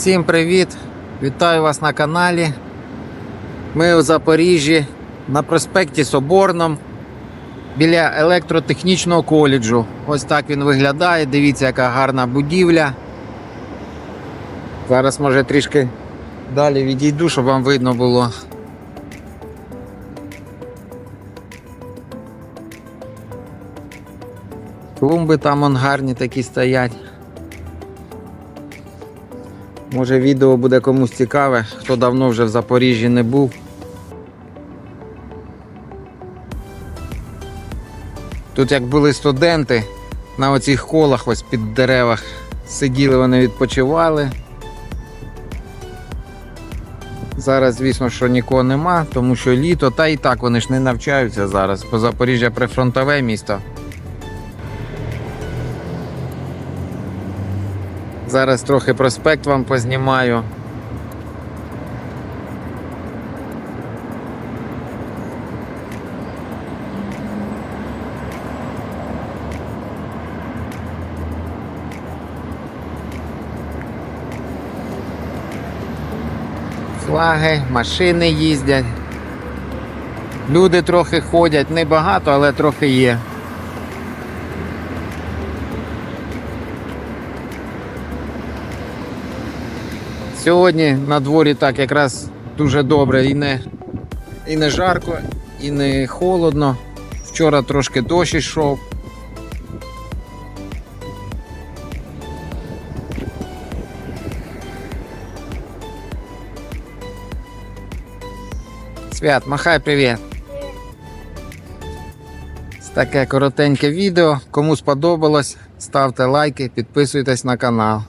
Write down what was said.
Всім привіт! Вітаю вас на каналі. Ми у Запоріжжі на проспекті Соборном біля електротехнічного коледжу. Ось так він виглядає. Дивіться, яка гарна будівля. Зараз, може, трішки далі відійду, щоб вам видно було. Клумби там он гарні такі стоять. Може відео буде комусь цікаве, хто давно вже в Запоріжжі не був. Тут як були студенти на оцих колах ось під деревах сиділи, вони відпочивали. Зараз, звісно, що нікого нема, тому що літо, та і так вони ж не навчаються зараз, бо Запоріжжя прифронтове місто. Зараз трохи проспект вам познімаю. Флаги, машини їздять. Люди трохи ходять, не багато, але трохи є. Сьогодні на дворі так якраз дуже добре і не, і не жарко, і не холодно. Вчора трошки дощ йшов. Свят, махай привіт. Таке коротеньке відео. Кому сподобалось, ставте лайки, підписуйтесь на канал.